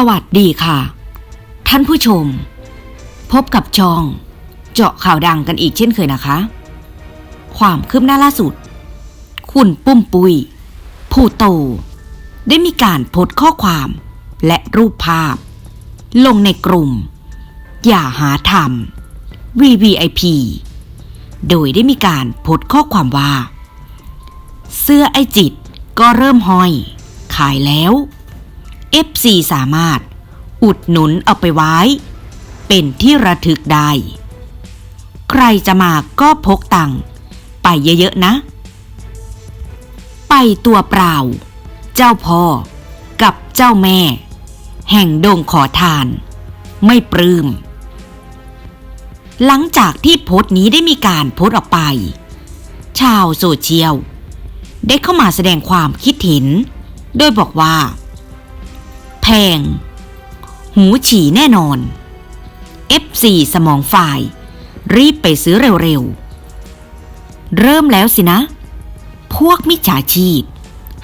สวัสดีค่ะ ท่านผู้ชม พบกับช่อง เจาะข่าวดังกันอีกเช่นเคยนะคะ ความคืบหน้าล่าสุด คุณปุ้มปุย ผู้โต ได้มีการโพสข้อความและรูปภาพ ลงในกลุ่ม อย่าหาทำ VVIP โดยได้มีการโพสข้อความว่า เสื้อไอจิตก็เริ่มห้อย ขายแล้ว FC สามารถ อุดหนุนเอาไปไว้ เป็นที่ระทึกได้ ใครจะมาก็พกตังค์ไปเยอะ ๆ นะ ไปตัวเปล่า เจ้าพ่อ กับเจ้าแม่ แห่งดงขอทาน ไม่ปลืม้มหลังจากที่โพสต์นี้ได้มีการโพสต์ออกไป ชาวโซเชียล ได้เข้ามาแสดงความคิดเห็น โดยบอกว่า แพง หูฉี่แน่นอน F4 สมองฝ่าย รีบไปซื้อเร็วๆ เริ่มแล้วสินะ พวกมิจฉาชีพ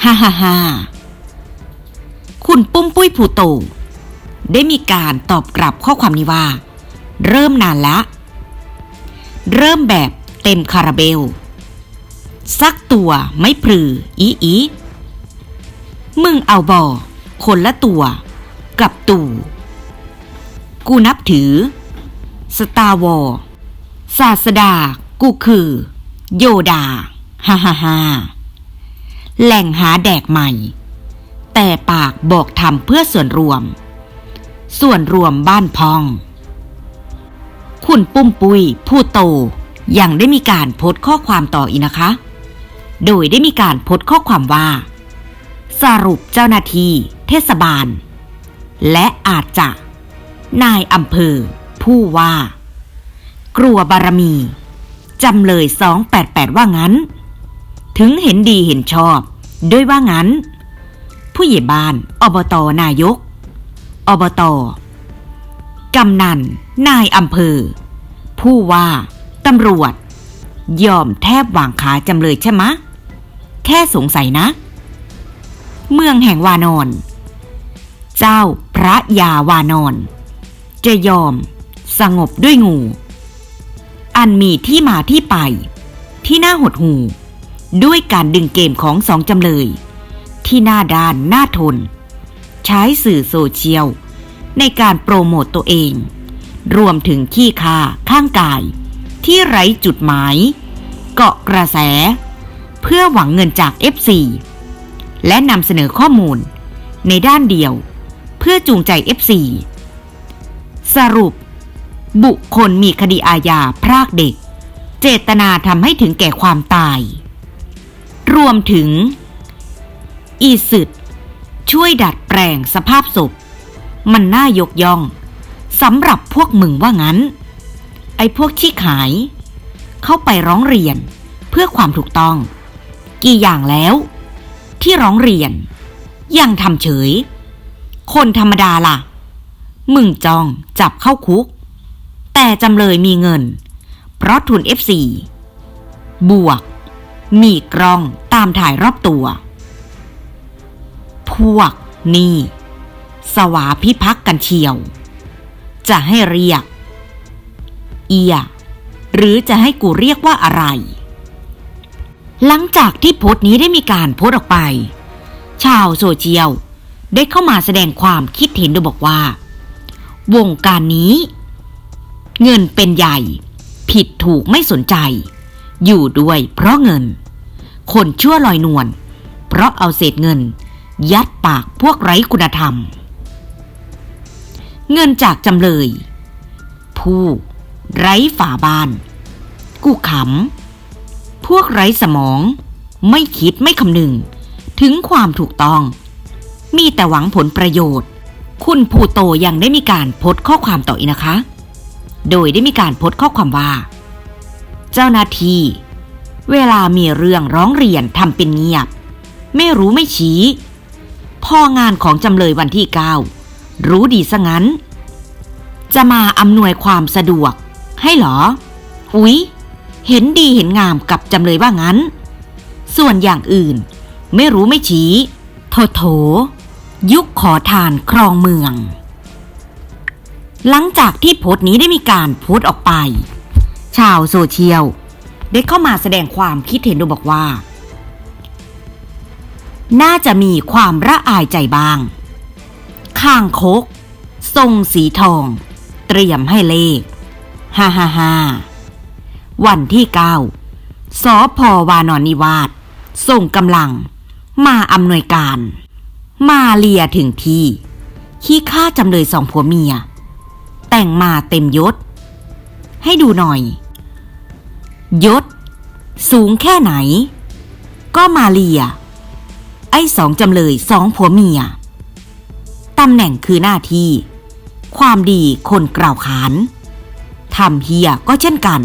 ฮ่าฮ่าฮ่าคุณปุ้มปุ้ยผูโต ได้มีการตอบกลับข้อความนี้ว่า เริ่มนานละ เริ่มแบบเต็มคาราเบลสักตัวไม่พลืออีอีมึงเอาบอ คนละตัวกับตู่ กูนับถือ สตาร์วอร์ศาสดา กูคือ โยดา ฮ่าฮ่าฮ่าแหล่งหาแดกใหม่ แต่ปากบอกทำเพื่อส่วนรวม ส่วนรวมบ้านพอง คุณปุ้มปุยผู้โตยังได้มีการโพสต์ข้อความต่ออีกนะคะ โดยได้มีการโพสต์ข้อความว่า สรุปเจ้าหน้าที่ เทศบาล และอาจจะนายอำเภอ ผู้ว่า กลัวบารมี จำเลย 288 ว่างั้น ถึงเห็นดีเห็นชอบ ด้วยว่างั้น ผู้ใหญ่บ้านอบตนายก อบตกำนัน นายอำเภอ ผู้ว่า ตำรวจ ยอมแทบวางขาจำเลยใช่ไหมแค่สงสัยนะ เมืองแห่งวานอน เจ้าพระยาวานอน จะยอม สงบด้วยงู อันมีที่มาที่ไป ที่น่าหดหู ด้วยการดึงเกมของสองจำเลย ที่หน้าด้านหน้าทน ใช้สื่อโซเชียล ในการโปรโมตตัวเอง รวมถึงขี้คาข้างกาย ที่ไร้จุดหมาย เกาะกระแส เพื่อหวังเงินจาก F4 และนำเสนอข้อมูล ในด้านเดียว เพื่อจูงใจ F4 สรุป บุคคลมีคดีอาญาพรากเด็ก เจตนาทำให้ถึงแก่ความตาย รวมถึง อีสึดช่วยดัดแปลงสภาพศพ มันน่ายกย่องสำหรับพวกมึงว่างั้น ไอ้พวกที่ขาย เข้าไปร้องเรียนเพื่อความถูกต้อง กี่อย่างแล้ว ที่ร้องเรียน ยังทำเฉย คนธรรมดาล่ะ มึงจองจับเข้าคุก แต่จำเลยมีเงิน เพราะทุน F4 บวก มีกล้องตามถ่ายรอบตัว พวกนี่ สวาพิพักกันเชียว จะให้เรียก เอีย หรือจะให้กูเรียกว่าอะไร หลังจากที่โพสต์นี้ได้มีการโพสต์ออกไป ชาวโซเชียล ได้เข้ามาแสดงความคิดเห็นโดยบอกว่า วงการนี้ เงินเป็นใหญ่ ผิดถูกไม่สนใจ อยู่ด้วยเพราะเงิน คนชั่วลอยนวลเพราะเอาเศษเงิน ยัดปากพวกไร้คุณธรรม เงินจากจำเลย ผู้ ไร้ฝาบาน กูขำพวกไร้สมอง ไม่คิดไม่คำนึง ถึงความถูกต้อง มีแต่หวังผลประโยชน์ คุณภูโตยังได้มีการโพสต์ข้อความต่ออีกนะคะ โดยได้มีการโพสต์ข้อความว่า เจ้าหน้าที่เวลามีเรื่องร้องเรียนทำเป็นเงียบ ไม่รู้ไม่ชี้ พองานของจำเลยวันที่เก้ารู้ดีซะงั้น จะมาอำนวยความสะดวก ให้เหรอ อุ๊ย เห็นดีเห็นงามกับจำเลยว่างั้น ส่วนอย่างอื่น ไม่รู้ไม่ชี้ โถโถ ยุคขอทานครองเมือง หลังจากที่โพสต์นี้ได้มีการโพสต์ออกไป ชาวโซเชียลได้เข้ามาแสดงความคิดเห็นโดยบอกว่า น่าจะมีความระอายใจบ้าง ข้างคก ทรงสีทอง เตรียมให้เลขฮ่าฮ่าฮ่าวันที่เก้าสอพอวานอนนิวาสส่งกำลัง มาอำนวยการ มาเลียถึงที่ขี้ฆ่าจำเลยสองผัวเมีย แต่งมาเต็มยศ ให้ดูหน่อย ยศ สูงแค่ไหน ก็มาเลีย ไอ้สองจำเลยสองผัวเมียตำแหน่งคือหน้าที่ ความดีคนกล่าวขานทำเฮียก็เช่นกัน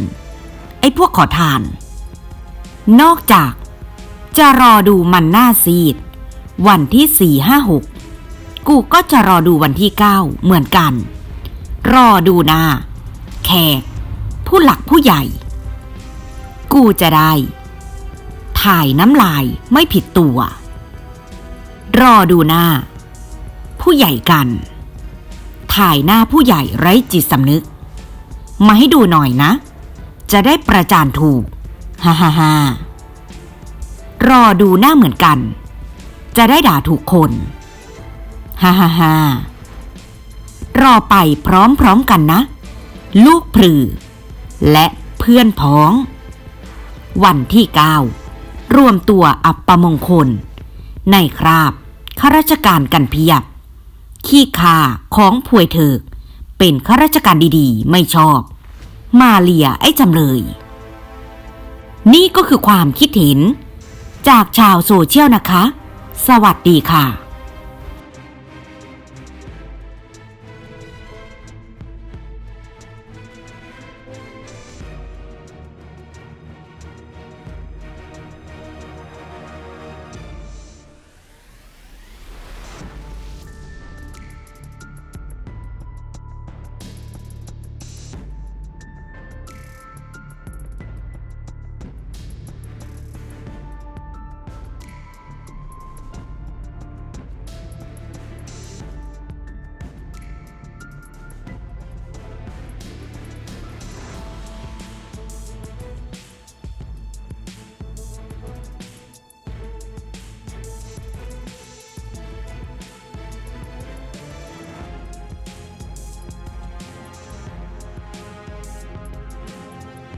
ไอ้พวกขอทาน นอกจากจะรอดูมันหน้าซีด วันที่สี่ห้าหกกูก็จะรอดูวันที่เก้าเหมือนกัน รอดูน้าแขก ผู้หลักผู้ใหญ่ กูจะได้ ถ่ายน้ำลายไม่ผิดตัว รอดูหน้า ผู้ใหญ่กัน ถ่ายหน้าผู้ใหญ่ไร้จิตสำนึก มาให้ดูหน่อยนะ จะได้ประจานถูก ฮ่าฮ่าฮ่ารอดูหน้าเหมือนกัน จะได้ด่าถูกคนฮ่าฮ่าฮ่ารอไปพร้อมๆกันนะ ลูกพลือ และเพื่อนพ้อง วันที่เก้ารวมตัวอัปมงคล ในคราบข้าราชการกันเพียบ ขี้คาของพวยเถิก เป็นข้าราชการดีๆ ไม่ชอบ มาเลียไอ้จำเลย นี่ก็คือความคิดเห็น จากชาวโซเชียลนะคะ สวัสดีค่ะ